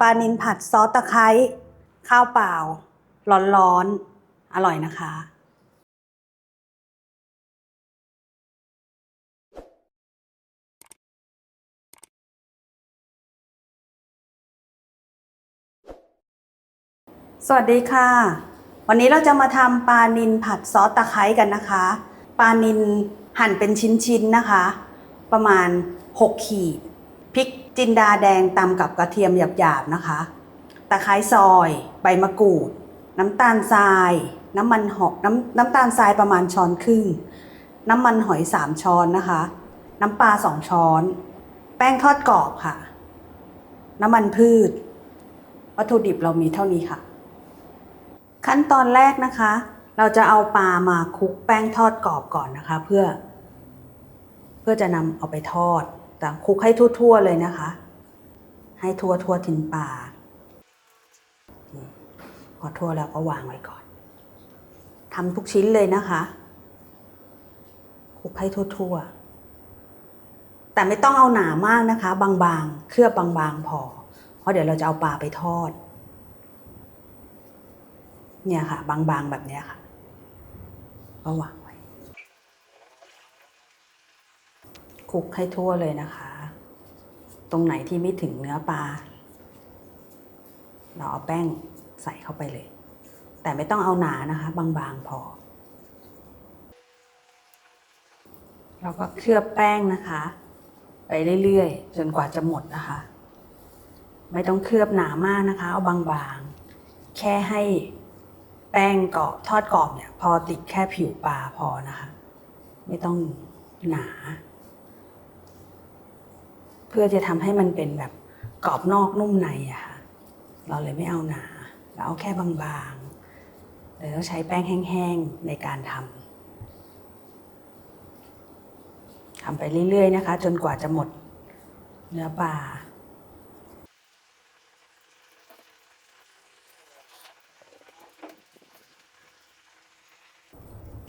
ปลานินผัดซอสตะไคร้ข้าวเปล่า ร้อนๆ อร่อยนะคะสวัสดีค่ะ วันนี้เราจะมาทำปลานินผัดซอสตะไคร้กันนะคะ ปลานินหั่นเป็นชิ้นๆนะคะ ประมาณ 6 ขีด พริกจินดาแดงตำกับกระเทียมหยาบๆนะคะ ตะไคร้ซอย ใบมะกรูด น้ำตาลทราย น้ำมันหอยน้ำน้ำตาลทรายประมาณช้อนครึ่ง น้ำมันหอย3ช้อนนะคะ น้ำปลา2ช้อน แป้งทอดกรอบค่ะ น้ำมันพืช วัตถุดิบเรามีเท่านี้ค่ะ ขั้นตอนแรกนะคะ เราจะเอาปลามาคลุกแป้งทอดกรอบก่อนนะคะ เพื่อ เพื่อจะนำเอาไปทอด แต่คลุกให้ทั่วๆเลยนะคะ ให้ทั่วทั่วๆทินปลาพอทั่วแล้วก็วางไว้ก่อนทำทุกชิ้นเลยนะคะคลุกให้ทั่วๆ แต่ไม่ต้องเอาหนามากนะคะ บางๆ เคลือบบางๆ พอ เพราะเดี๋ยวเราจะเอาปลาไปทอด เนี่ยค่ะ บางๆ แบบเนี้ยค่ะก็วางไว้ คลุกให้ทั่วเลยนะคะ ตรงไหนที่ไม่ถึงเนื้อปลา เราเอาแป้งใส่เข้าไปเลย แต่ไม่ต้องเอาหนานะคะ บางๆพอ เราก็เคลือบแป้งนะคะ ไปเรื่อยๆ จนกว่าจะหมดนะคะ ไม่ต้องเคลือบหนามากนะคะ เอาบางๆ แค่ให้แป้งกรอบทอดกรอบเนี่ย พอติดแค่ผิวปลาพอนะคะ ไม่ต้องหนา เพื่อจะทำให้มันเป็นแบบกรอบนอกนุ่มในอะค่ะ เราเลยไม่เอาหนาเราเอาแค่บางๆเลยต้องใช้แป้งแห้งๆในการทำทำไปเรื่อยๆนะคะ จนกว่าจะหมดเนื้อปลา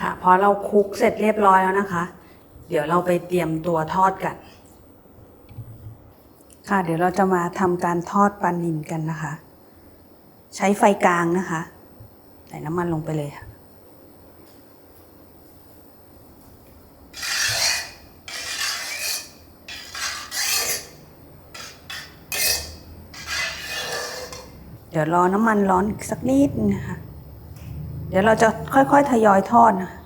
ค่ะพอเราคลุกเสร็จเรียบร้อยแล้วนะคะ เดี๋ยวเราไปเตรียมตัวทอดกัน ค่ะเดี๋ยวเราจะมาทำการทอดปลานิลกันนะคะ ใช้ไฟกลางนะคะ ใส่น้ำมันลงไปเลยค่ะเดี๋ยวรอน้ำมันร้อนสักนิดนะคะ เดี๋ยวเราจะค่อยๆ ทยอยทอดนะคะ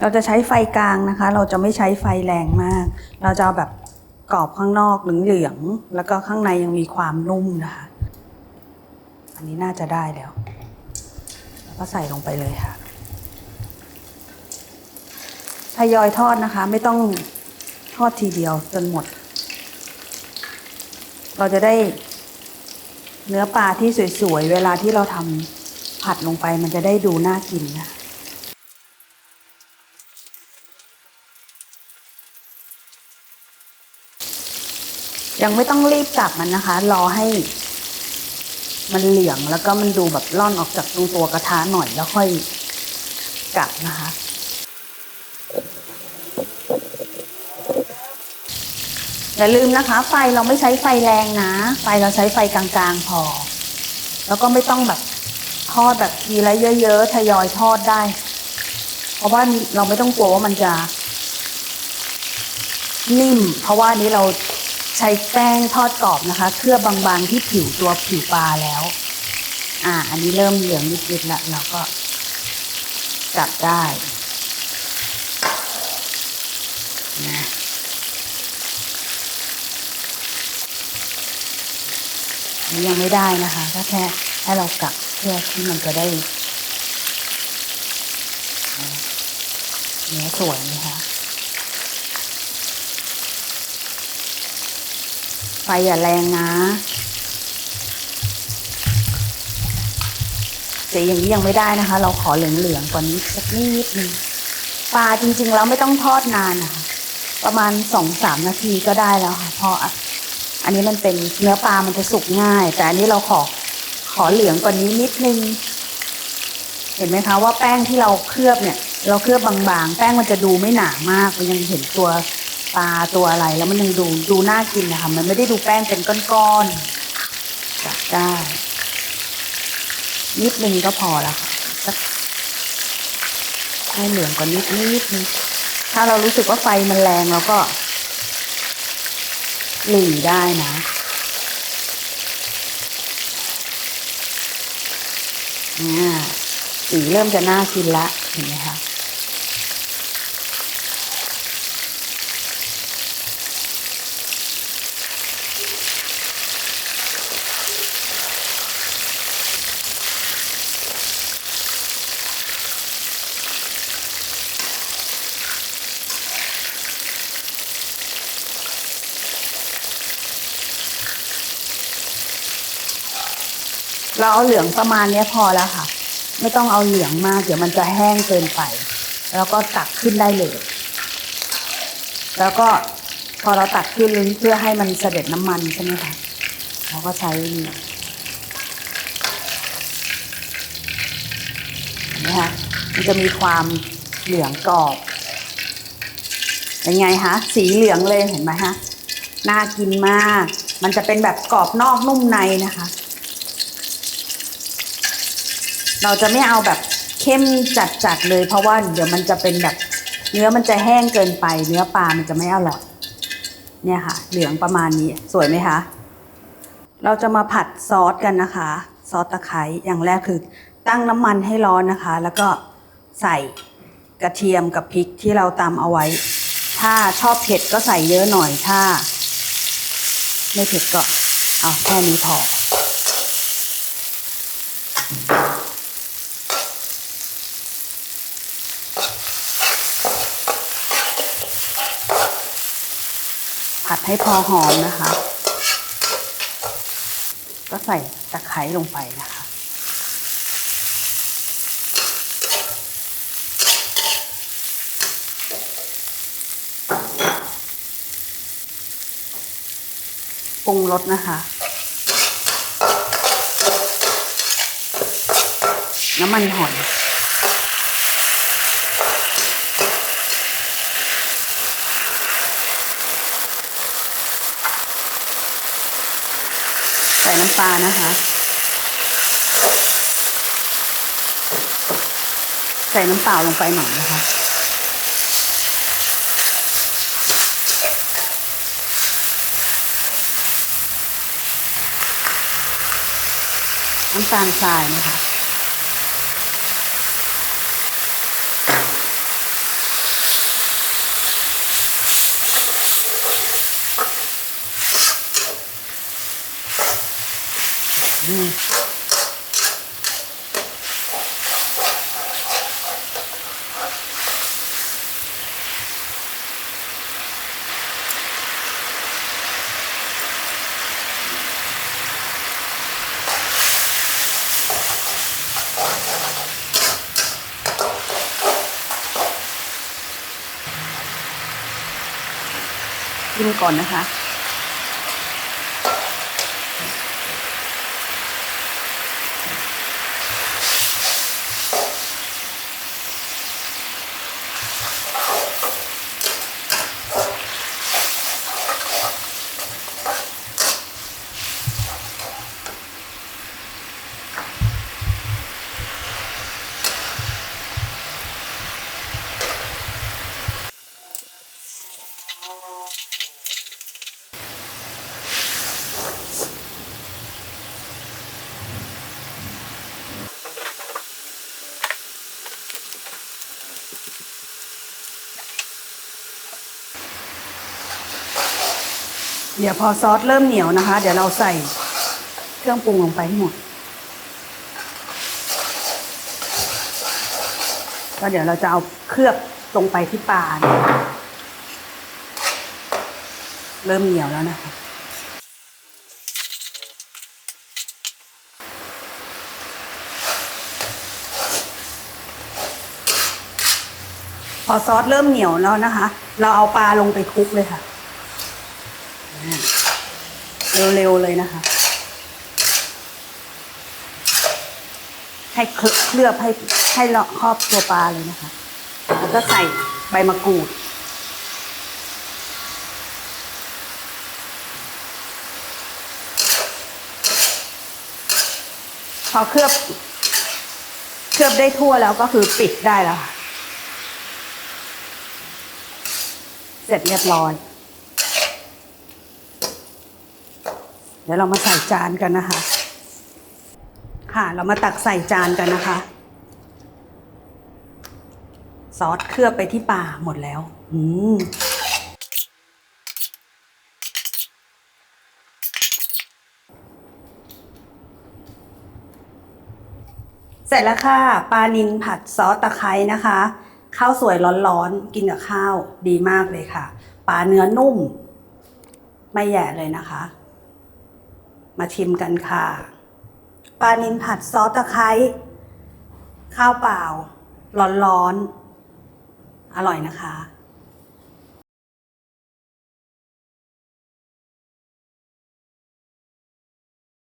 เราจะใช้ไฟกลางนะคะ เราจะไม่ใช้ไฟแรงมาก เราจะเอาแบบ กรอบข้างนอกเหลืองๆแล้วก็ข้างในยังมีความนุ่มนะคะ อันนี้น่าจะได้แล้ว แล้วก็ใส่ลงไปเลยค่ะทยอยทอดนะคะ ไม่ต้องทอดทีเดียวจนหมด เราจะได้เนื้อปลาที่สวยๆ เวลาที่เราทำผัดลงไปมันจะได้ดูน่ากินนะ ยังไม่ต้องรีบจับมันนะคะ รอให้ มันเหลืองแล้วก็มันดูแบบร่อนออกจากตรงตัวกระทะหน่อยแล้วค่อยกลับนะคะ อย่าลืมนะคะ ไฟเราไม่ใช้ไฟแรงนะ ไฟเราใช้ไฟกลางๆพอ แล้วก็ไม่ต้องแบบทอดแบบทีละเยอะๆทยอยทอดได้ เพราะว่าเราไม่ต้องกลัวว่ามันจะนิ่ม เพราะว่านนี้เรา ใช้แป้งทอดกรอบนะคะ เคลือบบางๆที่ผิวตัวผิวปลาแล้ว อ่า อันนี้เริ่มเหลืองนิดๆแล้วเราก็จับได้นะยังไม่ได้นะคะก็แค่ให้เรากักเพื่อที่มันจะได้เนื้อสวยนะคะ ไฟอย่าแรงนะสีอย่างนี้ยังไม่ได้นะคะ เราขอเหลืองๆกว่านี้สักนิดนึงปลาจริงๆแล้วไม่ต้องทอดนานนะคะประมาณสองสามนาทีก็ได้แล้วค่ะเพราะอันนี้มันเป็นเนื้อปลามันจะสุกง่าย แต่อันนี้เราขอขอเหลืองกว่านี้นิดนึง เห็นไหมคะว่าแป้งที่เราเคลือบเนี่ย เราเคลือบบางๆ แป้งมันจะดูไม่หนามากมันยังเห็นตัว ปลาตัวอะไรแล้วมันยังดูดูน่ากินนะคะมันไม่ได้ดูแป้งเป็นก้อนๆได้ นิดนึงก็พอแล้วค่ะสักให้เหลืองกว่านิดนิดนึงถ้าเรารู้สึกว่าไฟมันแรงเราก็หลีได้นะอ่าสีเริ่มจะน่ากินละเห็นไหมคะ เราเอาเหลืองประมาณนี้พอแล้วค่ะ ไม่ต้องเอาเหลืองมาก เดี๋ยวมันจะแห้งเกินไป แล้วก็ตักขึ้นได้เลย แล้วก็พอเราตักขึ้นเพื่อให้มันเสด็จน้ำมันใช่ไหมคะเราก็ใช้นี่นไหมคะมันจะมีความเหลืองกรอบเป็นไงคะสีเหลืองเลยเห็นไหมคะน่ากินมาก มันจะเป็นแบบกรอบนอกนุ่มในนะคะ เราจะไม่เอาแบบเข้มจัดๆเลย เพราะว่าเดี๋ยวมันจะเป็นแบบเนื้อมันจะแห้งเกินไป เนื้อปลามันจะไม่อร่อยเนี่ยค่ะ เหลืองประมาณนี้สวยไหมคะ เราจะมาผัดซอสกันนะคะ ซอสตะไคร้อย่างแรกคือ ตั้งน้ำมันให้ร้อนนะคะ แล้วก็ใส่กระเทียมกับพริกที่เราตำเอาไว้ ถ้าชอบเผ็ดก็ใส่เยอะหน่อยถ้า ไม่เผ็ดก็เอาแค่นี้พอ ผัดให้พอหอมนะคะ ก็ใส่ตะไคร้ลงไปนะคะ ปรุงรสนะคะ น้ำมันหอย น้ำปลานะคะ ใส่น้ำเปล่าลงไปหน่อยนะคะน้ำตาลทรายนะคะ กินก่อนนะคะ เดี๋ยวพอซอสเริ่มเหนียวนะคะ เดี๋ยวเราใส่เครื่องปรุงลงไปให้หมดก็เดี๋ยวเราจะเอาเคลือบลงไปที่ปลาเริ่มเหนียวแล้วนะคะพอซอสเริ่มเหนียวแล้วนะคะ เราเอาปลาลงไปคลุกเลยค่ะ เร็วๆเลยนะคะ ให้เคลือบให้ให้เลาะครอบตัวปลาเลยนะคะ แล้วก็ใส่ใบมะกรูดพอเคลือบ เคลือบได้ทั่วแล้วก็คือปิดได้แล้ว เสร็จเรียบร้อย เดี๋ยวเรามาใส่จานกันนะคะ ค่ะเรามาตักใส่จานกันนะคะ ซอสเคลือบไปที่ปลาหมดแล้ว อืมเสร็จแล้วค่ะปลานินผัดซอสตะไคร้นะคะ ข้าวสวยร้อนๆ กินกับข้าวดีมากเลยค่ะ ปลาเนื้อนุ่ม ไม่แย่เลยนะคะ มาชิมกันค่ะปลานินผัดซอสตะไคร้ข้าวเปล่า ร้อนๆอร่อยนะคะ